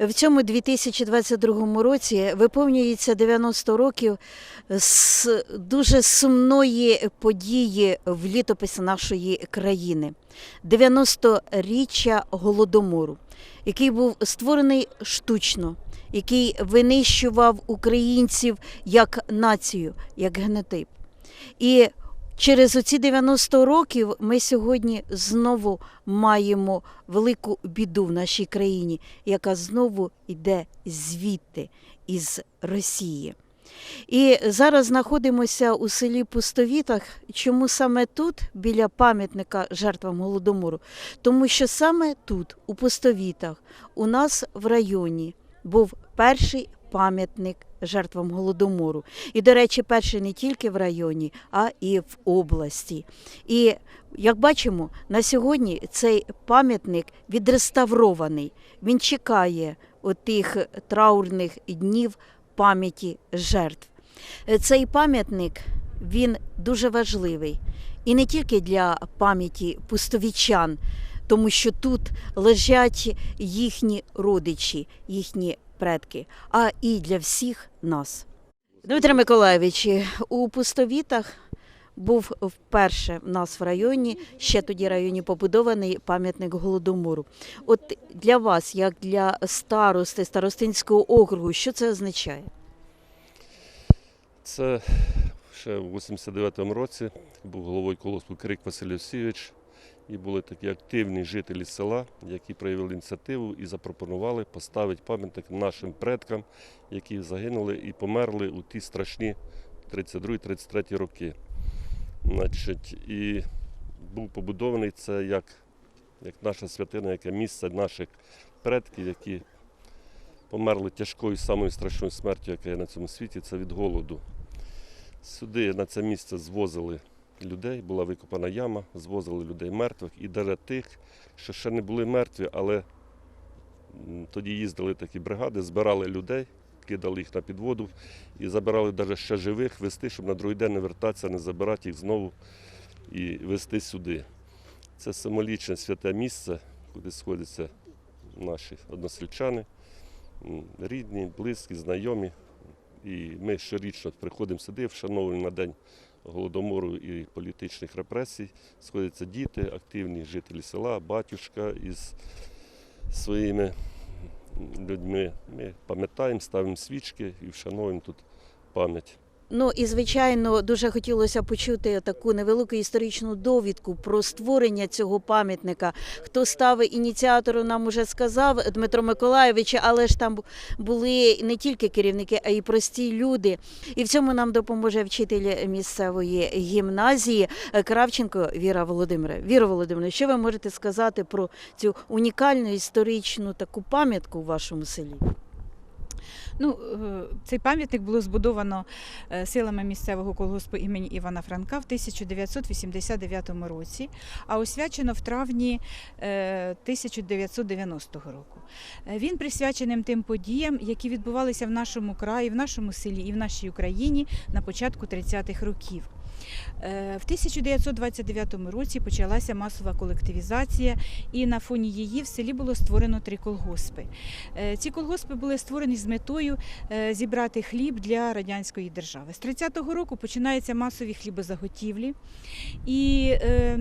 В цьому 2022 році виповнюється 90 років з дуже сумної події в літописі нашої країни 90-річчя голодомору, який був створений штучно, який винищував українців як націю, як генотип. І через оці 90 років ми сьогодні знову маємо велику біду в нашій країні, яка знову йде звідти, із Росії. І зараз знаходимося у селі Пустовітах. Чому саме тут, біля пам'ятника жертвам голодомору? Тому що саме тут, у Пустовітах, у нас в районі був перший пам'ятник жертвам голодомору. І, до речі, перший не тільки в районі, а і в області. І як бачимо, на сьогодні цей пам'ятник відреставрований. Він чекає отих траурних днів пам'яті жертв. Цей пам'ятник він дуже важливий і не тільки для пам'яті пустовічан, тому що тут лежать їхні родичі, їхні предки, а і для всіх нас. Дмитро Миколаєвич, у пустовітах був вперше в нас в районі, ще тоді районі побудований пам'ятник голодомору. От для вас, як для старости старостинського округу, що це означає? Це ще в 89-му році був головою колоспу Крик Василь Осійович. І були такі активні жителі села, які проявили ініціативу і запропонували поставити пам'ятник нашим предкам, які загинули і померли у ті страшні 32-33 роки. Значить, і був побудований це як, як наша святина, яке місце наших предків, які померли тяжкою самою страшною смертю, яка є на цьому світі, це від голоду. Сюди на це місце звозили людей, була викопана яма, звозили людей мертвих і навіть тих, що ще не були мертві, але тоді їздили такі бригади, збирали людей, кидали їх на підводу і забирали навіть ще живих вести, щоб на другий день не вертатися, не забирати їх знову і вести сюди. Це символічне святе місце, куди сходяться наші односельчани, рідні, близькі, знайомі. І ми щорічно приходимо сюди, вшановуємо на день голодомору і політичних репресій. Сходяться діти, активні жителі села, батюшка із своїми людьми. Ми пам'ятаємо, ставимо свічки і вшановуємо тут пам'ять. Ну і звичайно, дуже хотілося почути таку невелику історичну довідку про створення цього пам'ятника. Хто став ініціатором, нам уже сказав Дмитро Миколайович, але ж там були не тільки керівники, а й прості люди. І в цьому нам допоможе вчитель місцевої гімназії Кравченко Віра Володимирівна. Віра Володимирівна, що ви можете сказати про цю унікальну історичну таку пам'ятку в вашому селі? Ну, е, цей пам'ятник було збудовано е, силами місцевого колгоспу імені Івана Франка в 1989 році, а освячено в травні е, 1990 року. Е, Він присвяченим тим подіям, які відбувалися в нашому краї, в нашому селі і в нашій Україні на початку 30-х років. Е, В 1929 році почалася масова колективізація, і на фоні її в селі було створено три колгоспи. Е, Ці колгоспи були створені з метою е, зібрати хліб для радянської держави. З 30-го року починаються масові хлібозаготівлі, і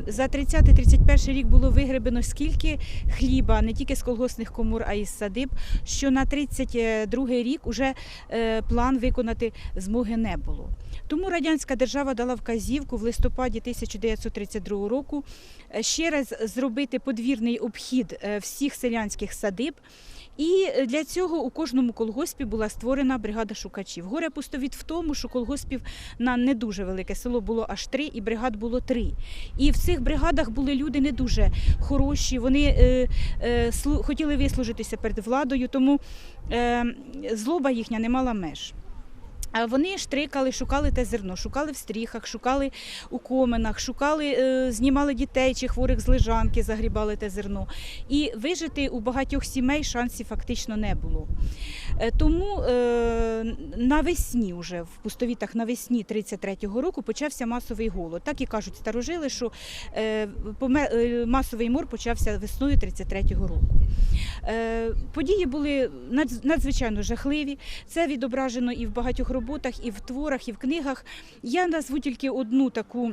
за 30-31 рік було вигребено скільки хліба, не тільки з колгоспних комор, а й з садиб, що на 32 рік уже е, план виконати змоги не було. Тому радянська держава дала вказівку в листопаді 1932 року е, ще раз зробити подвірний обхід е, всіх селянських садиб. І е, для цього у кожному колгоспі була створена бригада шукачів. Горе пустовіт в тому, що колгоспів на не дуже велике село було аж три, і бригад було три. І в цих бригадах були люди не дуже хороші. Вони е, е, хотіли вислужитися перед владою, тому е, злоба їхня не мала меж. Вони штрикали, шукали те зерно, шукали в стріхах, шукали у коменах, шукали, е, знімали дітей чи хворих з лежанки, загрібали те зерно. І вижити у багатьох сімей шансів фактично не було. Е, Тому е, навесні, вже в пустовітах навесні 33-го року почався масовий голод. Так і кажуть старожили, що масовий мор почався весною 33-го року. Події були надзвичайно жахливі. Це відображено і в багатьох роботах, і в творах, і в книгах. Я назву тільки одну таку.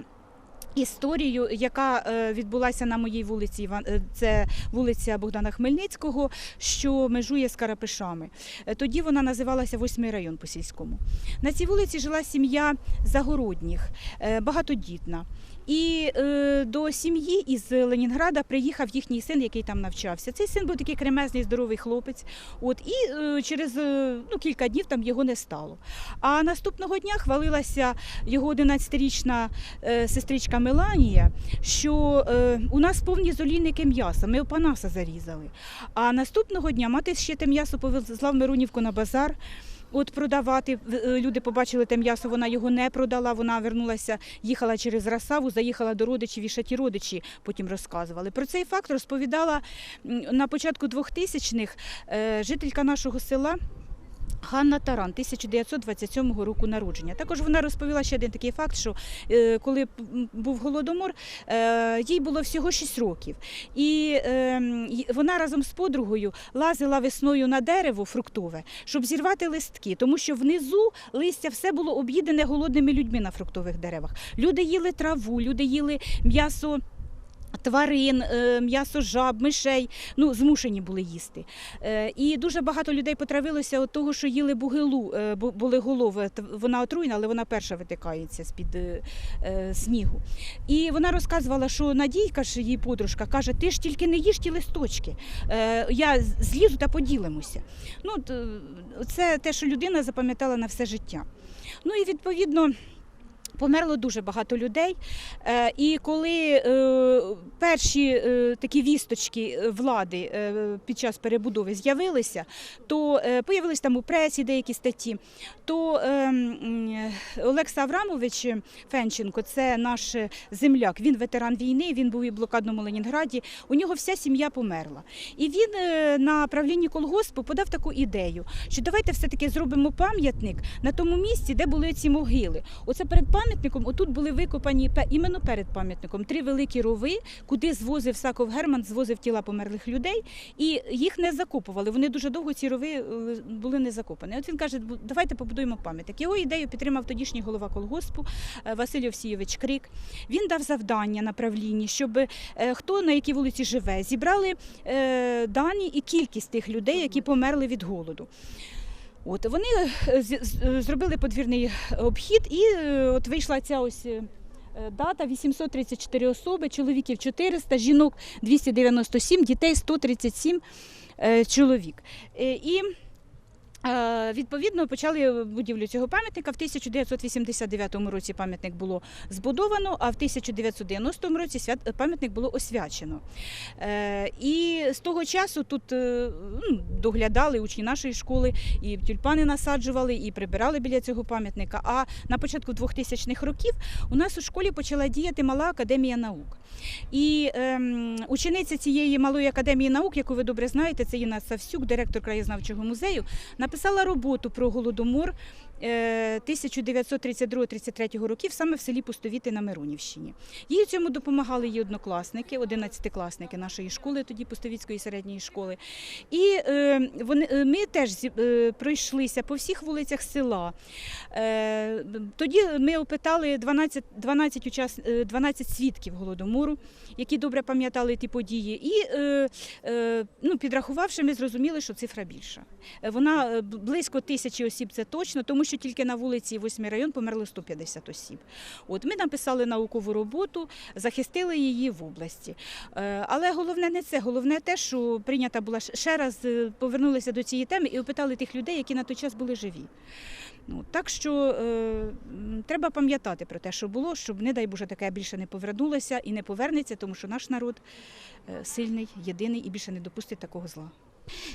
Історію, яка е, відбулася на моїй вулиці, е, це вулиця Богдана Хмельницького, що межує з Карапишами. Е, Тоді вона називалася Восьмий район по сільському. На цій вулиці жила сім'я Загородніх, багатодітна. І е, до сім'ї із Ленінграда приїхав їхній син, який там навчався. Цей син був такий кремезний, здоровий хлопець. От і е, через е, ну, кілька днів там його не стало. А наступного дня хвалилася його 11-річна е, сестричка Меланія, що е, у нас повні золійники м'яса. Ми опанаса зарізали. А наступного дня мати ще те м'ясо повезла в Миронівку на базар. От продавати е, люди побачили те м'ясо, вона його не продала. Вона вернулася, їхала через Расаву, заїхала до родичів і ще ті родичі потім розказували. Про цей факт розповідала на початку 2000-х е, жителька нашого села. Ганна Таран, 1927 року народження. Також вона розповіла ще один такий факт, що е, коли був голодомор, е, їй було всього 6 років. І е, вона разом з подругою лазила весною на дерево фруктове, щоб зірвати листки, тому що внизу листя все було об'їдене голодними людьми на фруктових деревах. Люди їли траву, люди їли м'ясо. Тварин, е, м'ясо жаб, мишей, ну змушені були їсти. Е, І дуже багато людей потравилося від того, що їли бугилу, е, були голови. Вона отруйна, але вона перша витикається з-під е, е, снігу. І вона розказувала, що Надійка ж її подружка каже: ти ж тільки не їж ті листочки. Я злізу та поділимося. Ну, це те, що людина запам'ятала на все життя. Ну і відповідно. Померло дуже багато людей. Е, І коли е, перші е, такі вісточки влади під час перебудови з'явилися, то появились там у пресі деякі статті. То е, Олекса Аврамович Фенченко, це наш земляк, він ветеран війни, він був і в блокадному Ленінграді. У нього вся сім'я померла. І він на правлінні колгоспу подав таку ідею, що давайте все-таки зробимо пам'ятник на тому місці, де були ці могили. Оце перед пам'ятником, отут були викопані іменно перед пам'ятником три великі рови, куди звозив Саков Герман, звозив тіла померлих людей, і їх не закопували. Вони дуже довго ці рови е, були не закопані. От він каже, давайте побудуємо пам'ятник. Його ідею підтримав тодішній голова колгоспу е, Василь Овсійович Крик. Він дав завдання на правлінні, щоб е, хто на якій вулиці живе, зібрали дані і кількість тих людей, які померли від голоду. От вони е, з- зробили подвірний обхід, і е, от вийшла ця ось. е, е, Дата 834 особи, чоловіків 400, жінок 297, дітей 137 е, чоловік. Е, І е, відповідно почали будівлю цього пам'ятника. В 1989 році пам'ятник було збудовано, а в 1990 році пам'ятник було освячено. Е, І з того часу тут е, ну, доглядали учні нашої школи, і тюльпани насаджували, і прибирали біля цього пам'ятника. А на початку 2000-х років у нас у школі почала діяти мала академія наук. І ем, учениця цієї малої академії наук, яку ви добре знаєте, це Інна Савсюк, директор краєзнавчого музею, написала роботу про голодомор 1932-33 років саме в селі Пустовіти на Миронівщині. Їй у цьому допомагали її однокласники, 11-класники нашої школи, тоді Пустовіцької середньої школи. І е, вони, е, ми теж е, пройшлися по всіх вулицях села. Е, тоді ми опитали 12, 12, учас, е, 12 свідків голодомору, які добре пам'ятали ті події. І е, е, ну, підрахувавши, ми зрозуміли, що цифра більша. Е, Вона е, близько тисячі осіб, це точно, тому що тільки на вулиці 8 район померло 150 осіб. От ми написали наукову роботу, захистили її в області. Е, Але головне не це, головне те, що прийнята була ще раз е, повернулися до цієї теми і опитали тих людей, які на той час були живі. Ну, так що е, треба пам'ятати про те, що було, щоб, не дай Боже, таке більше не повернулося і не повернеться, тому що наш народ е, сильний, єдиний і більше не допустить такого зла.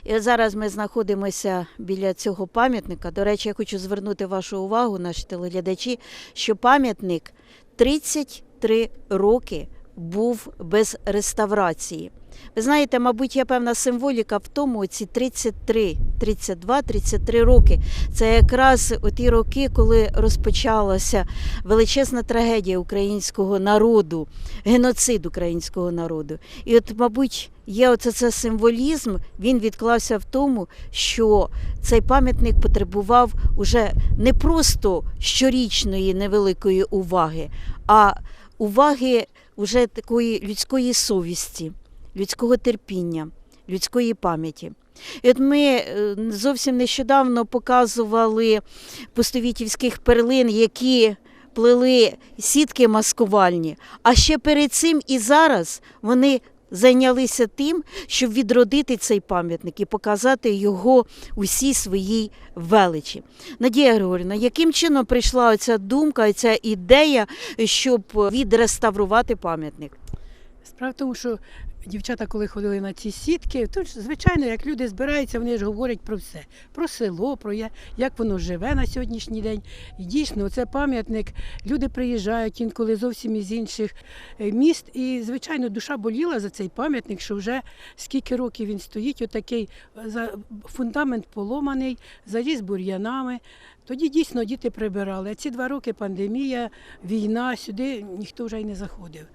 І зараз ми знаходимося біля цього пам'ятника. До речі, я хочу звернути вашу увагу, наші телеглядачі, що пам'ятник 33 роки був без реставрації. Ви знаєте, мабуть, є певна символіка в тому, ці 33, 32, 33 роки. Це якраз ті роки, коли розпочалася величезна трагедія українського народу, геноцид українського народу. І от, мабуть, є оце це символізм, він відклався в тому, що цей пам'ятник потребував уже не просто щорічної невеликої уваги, а уваги вже такої людської совісті, людського терпіння, людської пам'яті. От ми е, зовсім нещодавно показували пустовітівських перлин, які плели сітки маскувальні. А ще перед цим і зараз вони зайнялися тим, щоб відродити цей пам'ятник і показати його усій своїй величі. Надія Григорівна, яким чином прийшла ця думка, ця ідея, щоб відреставрувати пам'ятник? Справа в тому, що дівчата, коли ходили на ці сітки, то ж, звичайно, як люди збираються, вони ж говорять про все: про село, про як воно живе на сьогоднішній день. І дійсно, це пам'ятник. Люди приїжджають інколи зовсім із інших е, міст. І, звичайно, душа боліла за цей пам'ятник, що вже скільки років він стоїть, отакий е, за- фундамент поломаний, заріс бур'янами. Тоді дійсно діти прибирали. А ці два роки пандемія, війна, сюди ніхто вже й не заходив.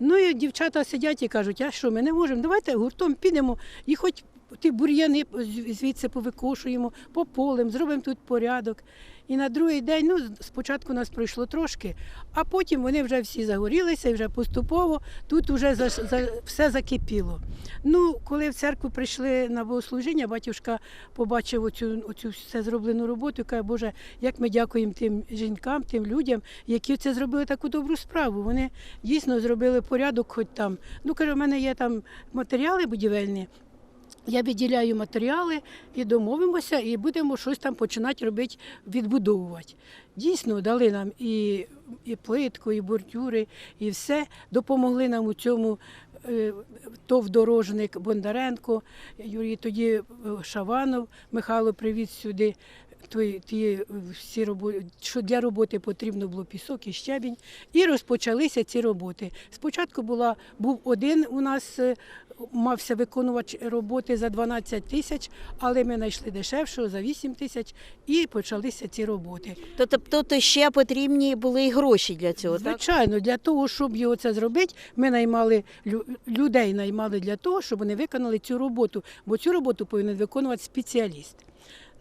Ну і дівчата сидять і кажуть, а що, ми не можемо, давайте гуртом підемо і хоч ті бур'яни звідси повикошуємо, пополем, зробимо тут порядок. І на другий день, ну, спочатку нас пройшло трошки, а потім вони вже всі загорілися і вже поступово тут вже за, за, все закипіло. Ну, коли в церкву прийшли на богослужіння, батюшка побачив оцю, оцю все зроблену роботу і каже, Боже, як ми дякуємо тим жінкам, тим людям, які це зробили таку добру справу. Вони дійсно зробили порядок, хоч там. Ну, каже, у мене є там матеріали будівельні. Я відділяю матеріали і домовимося, і будемо щось там починати робити, відбудовувати. Дійсно, дали нам і, і плитку, і бордюри, і все. Допомогли нам у цьому е, ТОВ дорожник Бондаренко, Юрій тоді е, Шаванов, Михайло привіз сюди. Той, ті е, всі роботи, що для роботи потрібно було пісок і щебінь, і розпочалися ці роботи. Спочатку була, був один у нас, е, мався виконувач роботи за 12 тисяч, але ми знайшли дешевшого за 8 тисяч і почалися ці роботи. Тобто, тобто ще потрібні були і гроші для цього, так? Звичайно, для того, щоб його це зробити, ми наймали людей, наймали для того, щоб вони виконали цю роботу, бо цю роботу повинен виконувати спеціаліст.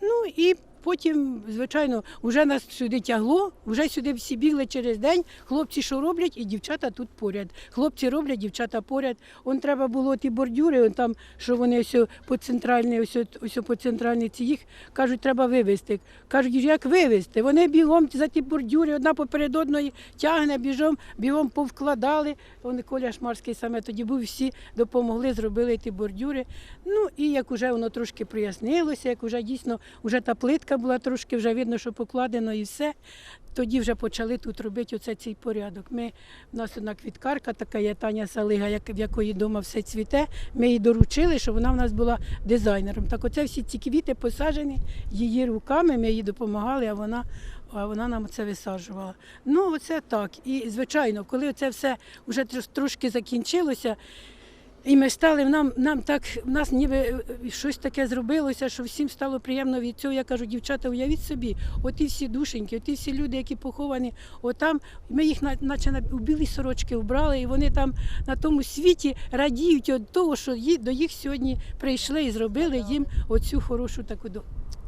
Ну і потім, звичайно, вже нас сюди тягло, вже сюди всі бігли через день. Хлопці що роблять, і дівчата тут поряд. Хлопці роблять, дівчата поряд. Он треба було ті бордюри, он там, що вони ось по центральній, ось, ось по центральній ці їх кажуть, треба вивезти. Кажуть, як вивезти? Вони бігом за ті бордюри, одна поперед одної тягне, біжом, бігом повкладали. Вони Коля Шмарський саме тоді був, всі допомогли, зробили ті бордюри. Ну і як вже воно трошки прояснилося, як вже дійсно вже та плитка була трошки, вже видно, що покладено і все. Тоді вже почали тут робити оце цей порядок. Ми, у нас одна квіткарка, така є Таня Салига, як, в якої вдома все цвіте. Ми їй доручили, щоб вона в нас була дизайнером. Так оце всі ці квіти посаджені її руками, ми їй допомагали, а вона, а вона нам це висаджувала. Ну, оце так. І, звичайно, коли це все вже трошки закінчилося, і ми стали, нам, нам так, в нас ніби е, е, щось таке зробилося, що всім стало приємно від цього. Я кажу, дівчата, уявіть собі, оті всі душеньки, оті всі люди, які поховані, отам, ми їх наче на, у білі сорочки вбрали, і вони там на тому світі радіють від того, що до їх сьогодні прийшли і зробили їм оцю хорошу таку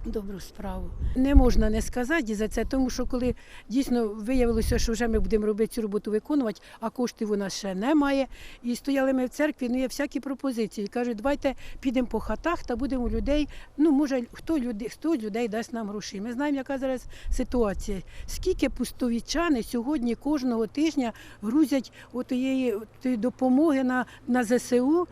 добру справу. Не можна не сказати за це, тому що коли дійсно виявилося, що вже ми будемо робити цю роботу виконувати, а коштів у нас ще немає. І стояли ми в церкві, ну є всякі пропозиції. Кажуть, давайте підемо по хатах та будемо у людей. Ну, може, хто людей, хто людей дасть нам гроші. Ми знаємо, яка зараз ситуація. Скільки пустовічани сьогодні кожного тижня грузять отієї тієї допомоги на, на ЗСУ.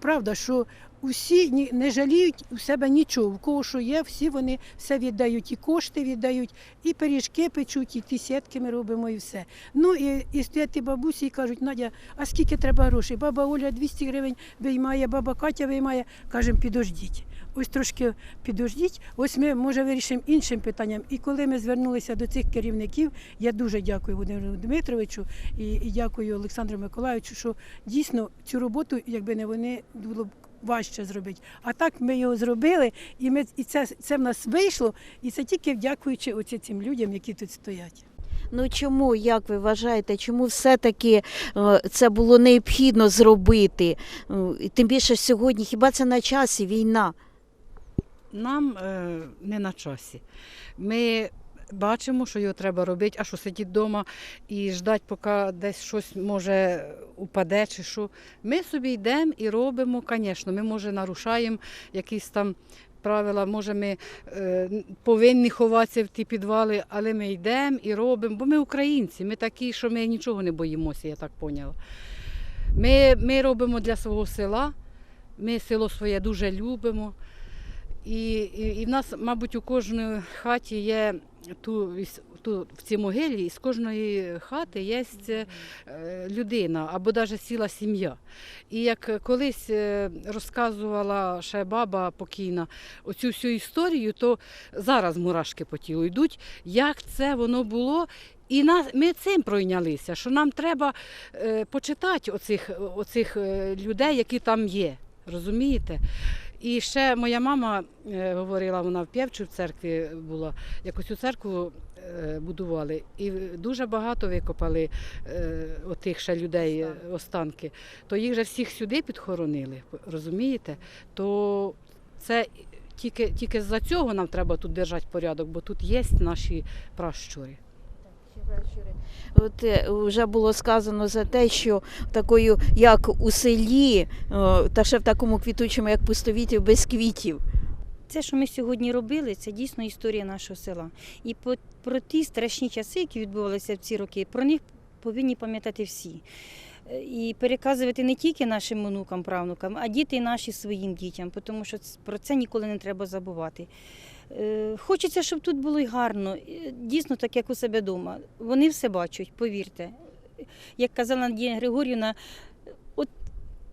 Правда, що усі не жаліють у себе нічого. У кого що є, всі вони все віддають, і кошти віддають, і пиріжки печуть, і ті сітки ми робимо, і все. Ну і, і стоять бабусі і кажуть, Надя, а скільки треба грошей? Баба Оля 200 гривень виймає, баба Катя виймає. Кажемо, підождіть. ось трошки підождіть. Ось ми може вирішимо іншим питанням. І коли ми звернулися до цих керівників, я дуже дякую Володимиру Дмитровичу і, і дякую Олександру Миколаївичу, що дійсно цю роботу, якби не вони, було б важче зробити. А так ми його зробили, і ми і це, це в нас вийшло, і це тільки дякуючи оці цим людям, які тут стоять. Ну чому, як ви вважаєте, чому все-таки е, це було необхідно зробити? Е, і Тим більше сьогодні, хіба це на часі війна? Нам е, не на часі. Ми бачимо, що його треба робити, а що сидіти вдома і ждати, поки десь щось може упаде чи що. Ми собі йдемо і робимо, звісно, ми може нарушаємо якісь там. Правила, може, ми е, повинні ховатися в ті підвали, але ми йдемо і робимо, бо ми українці, ми такі, що ми нічого не боїмося, я так поняла. Ми, ми робимо для свого села, ми село своє дуже любимо. І, і, і в нас, мабуть, у кожній хаті є ту, ту, в цій могилі, з кожної хати є е, людина або навіть ціла сім'я. І як колись е, розказувала ще баба покійна оцю всю історію, то зараз мурашки по тілу йдуть, як це воно було. І нас, ми цим пройнялися, що нам треба е, почитати оцих, оцих е, людей, які там є. Розумієте? І ще моя мама е, говорила, вона в П'явчу в церкві була, як цю церкву е, будували, і дуже багато викопали е, отих ще людей останки. То їх же всіх сюди підхоронили, розумієте? То це тільки, тільки за цього нам треба тут держати порядок, бо тут є наші пращури. От е, вже було сказано за те, що такою, як у селі, та ще в такому квітучому, як пустовіті, без квітів. Це, що ми сьогодні робили, це дійсно історія нашого села. І про ті страшні часи, які відбувалися в ці роки, про них повинні пам'ятати всі. Е, І переказувати не тільки нашим онукам, правнукам, а діти наші своїм дітям, тому що про це ніколи не треба забувати. Е, Хочеться, щоб тут було й гарно, е, дійсно так, як у себе вдома. Вони все бачать, повірте. Як казала Надія Григорівна, от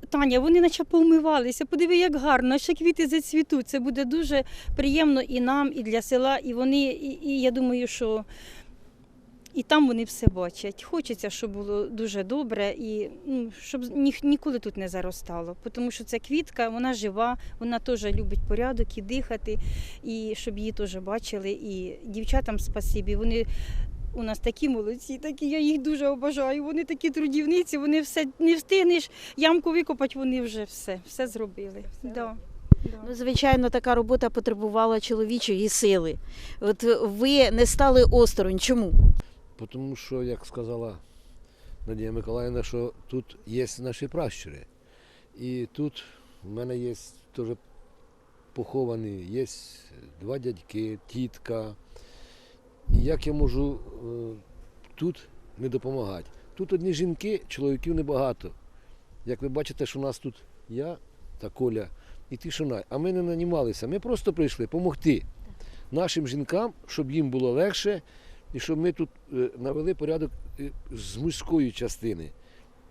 Таня, вони наче повмивалися. Подиви, як гарно, ще квіти зацвітуть. Це буде дуже приємно і нам, і для села. І вони, і, і я думаю, що і там вони все бачать. Хочеться, щоб було дуже добре, і ну, щоб ні, ніколи тут не заростало. Тому що ця квітка, вона жива, вона теж любить порядок і дихати, і щоб її теж бачили. І дівчатам спасибі. Вони у нас такі молодці, такі, я їх дуже обожаю. Вони такі трудівниці, вони все не встигнеш ямку викопати, вони вже все, все зробили. Да. Ну, звичайно, така робота потребувала чоловічої сили. От ви не стали осторонь. Чому? Тому що, як сказала Надія Миколаївна, що тут є наші пращури. І тут в мене є теж поховані, є два дядьки, тітка. І як я можу е, тут не допомагати? Тут одні жінки, чоловіків небагато. Як ви бачите, що у нас тут я та Коля і тишина. А ми не нанімалися. Ми просто прийшли допомогти нашим жінкам, щоб їм було легше, і щоб ми тут е, навели порядок е, з мужської частини.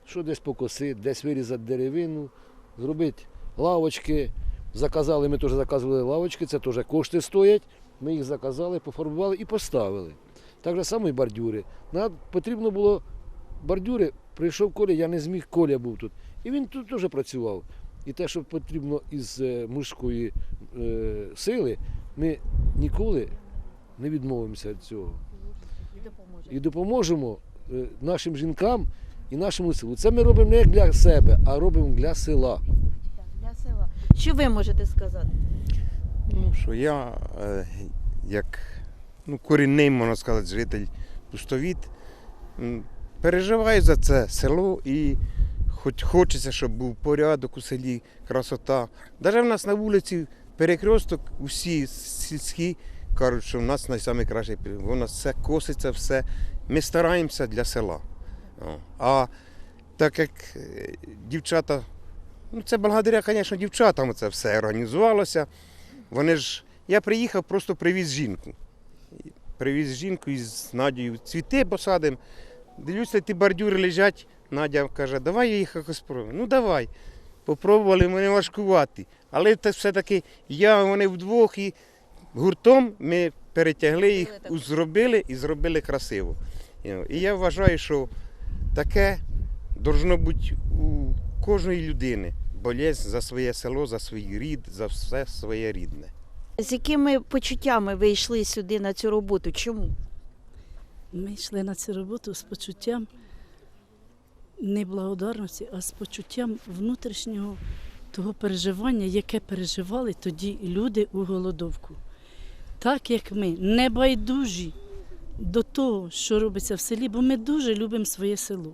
Що десь покосити, десь вирізати деревину, зробити лавочки. Заказали, ми теж заказували лавочки, це теж кошти стоять. Ми їх заказали, пофарбували і поставили. Так же само і бордюри. Нам потрібно було бордюри, прийшов Коля, я не зміг, Коля був тут. І він тут теж працював. І те, що потрібно із е, мужської е, сили, ми ніколи не відмовимося від цього. І допоможемо е, нашим жінкам і нашому селу. Це ми робимо не як для себе, а робимо для села. Для села. Що ви можете сказати? Ну що я е, як ну, корінний, можна сказати, житель пустовіт, переживаю за це село і хоч хочеться, щоб був порядок у селі, красота. Навіть в нас на вулиці перекресток, усі сільські кажуть, що в нас найкращий. У нас все коситься, все. Ми стараємося для села. А так як е, дівчата, ну це благодаря, звісно, дівчатам це все організувалося. Вони ж. Я приїхав, просто привіз жінку. Привіз жінку із Надією. Цвіти посадимо. Дивлюся, ті бордюри лежать. Надя каже, давай я їх якось спробую. Ну давай. попробували, вони важкуваті. Але це все-таки я, вони вдвох і гуртом ми перетягли їх, зробили і зробили красиво. І я вважаю, що таке должно бути у кожної людини. Болезнь за своє село, за свій рід, за все своє рідне. З якими почуттями ви йшли сюди на цю роботу? Чому? Ми йшли на цю роботу з почуттям не благодарності, а з почуттям внутрішнього того переживання, яке переживали тоді люди у голодовку. Так як ми не байдужі до того, що робиться в селі, бо ми дуже любимо своє село.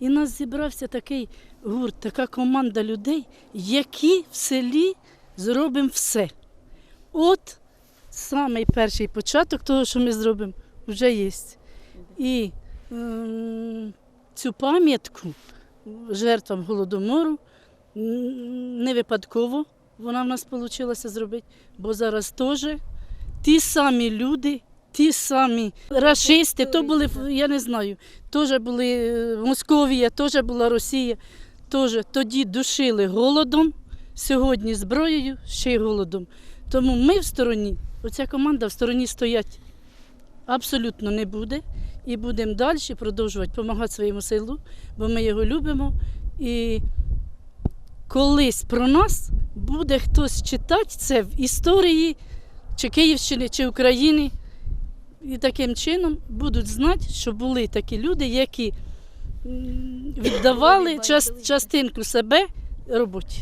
І нас зібрався такий гурт, така команда людей, які в селі зробимо все. От самий перший початок того, що ми зробимо, вже є. І ем, цю пам'ятку жертвам голодомору не випадково вона в нас вийшла зробити, бо зараз теж ті самі люди, ті самі рашисти, то були, я не знаю, теж були е, Московія, теж була Росія, теж тоді душили голодом, сьогодні зброєю, ще й голодом. Тому ми в стороні, оця команда в стороні стоять абсолютно не буде. І будемо далі продовжувати допомагати своєму селу, бо ми його любимо. І колись про нас буде хтось читати це в історії чи Київщини, чи України. І таким чином будуть знати, що були такі люди, які віддавали час, частинку себе роботі.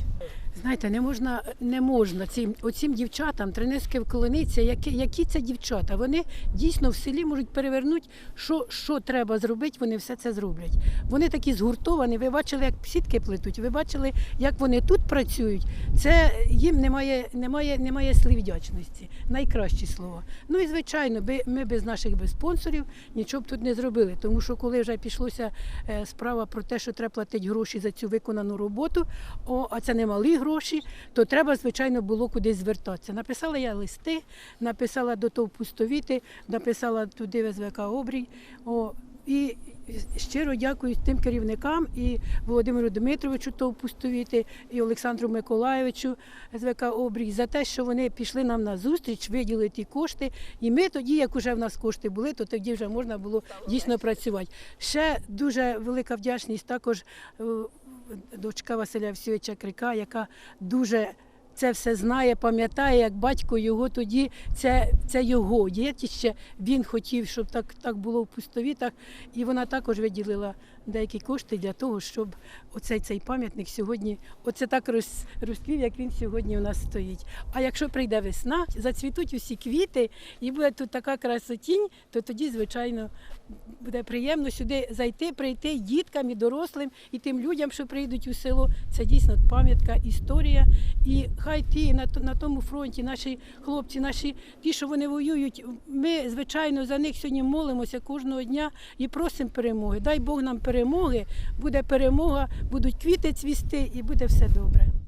Знаєте, не можна, не можна цим оцім дівчатам тренерське вклонитися, які, які це дівчата. Вони дійсно в селі можуть перевернути, що, що треба зробити, вони все це зроблять. Вони такі згуртовані. Ви бачили, як сітки плетуть, ви бачили, як вони тут працюють. Це їм немає, немає, немає слів вдячності. Найкращі слова. Ну і звичайно, ми без наших без спонсорів нічого б тут не зробили. Тому що коли вже пішлося е, справа про те, що треба платити гроші за цю виконану роботу, о, а це не малі гроші, то треба, звичайно, було кудись звертатися. Написала я листи, написала до ТОВ пустовіти, написала туди в СВК Обрій. О, і щиро дякую тим керівникам і Володимиру Дмитровичу ТОВ пустовіти, і Олександру Миколаєвичу СВК Обрій за те, що вони пішли нам на зустріч, виділили ті кошти. І ми тоді, як вже в нас кошти були, то тоді вже можна було дійсно працювати. Ще дуже велика вдячність також е, дочка Василя Всьовича Крика, яка дуже це все знає, пам'ятає, як батько його тоді, це, це його дітище. Він хотів, щоб так, так було в пустовітах. І вона також виділила деякі кошти для того, щоб оцей цей пам'ятник сьогодні, оце так роз, розквів, як він сьогодні у нас стоїть. А якщо прийде весна, зацвітуть усі квіти, і буде тут така красотінь, то тоді, звичайно, буде приємно сюди зайти, прийти діткам, і дорослим, і тим людям, що прийдуть у село. Це дійсно пам'ятка, історія. І хай ті на, на тому фронті, наші хлопці, наші ті, що вони воюють, ми, звичайно, за них сьогодні молимося кожного дня і просимо перемоги. Дай Бог нам перемоги, буде перемога, будуть квіти цвісти і буде все добре.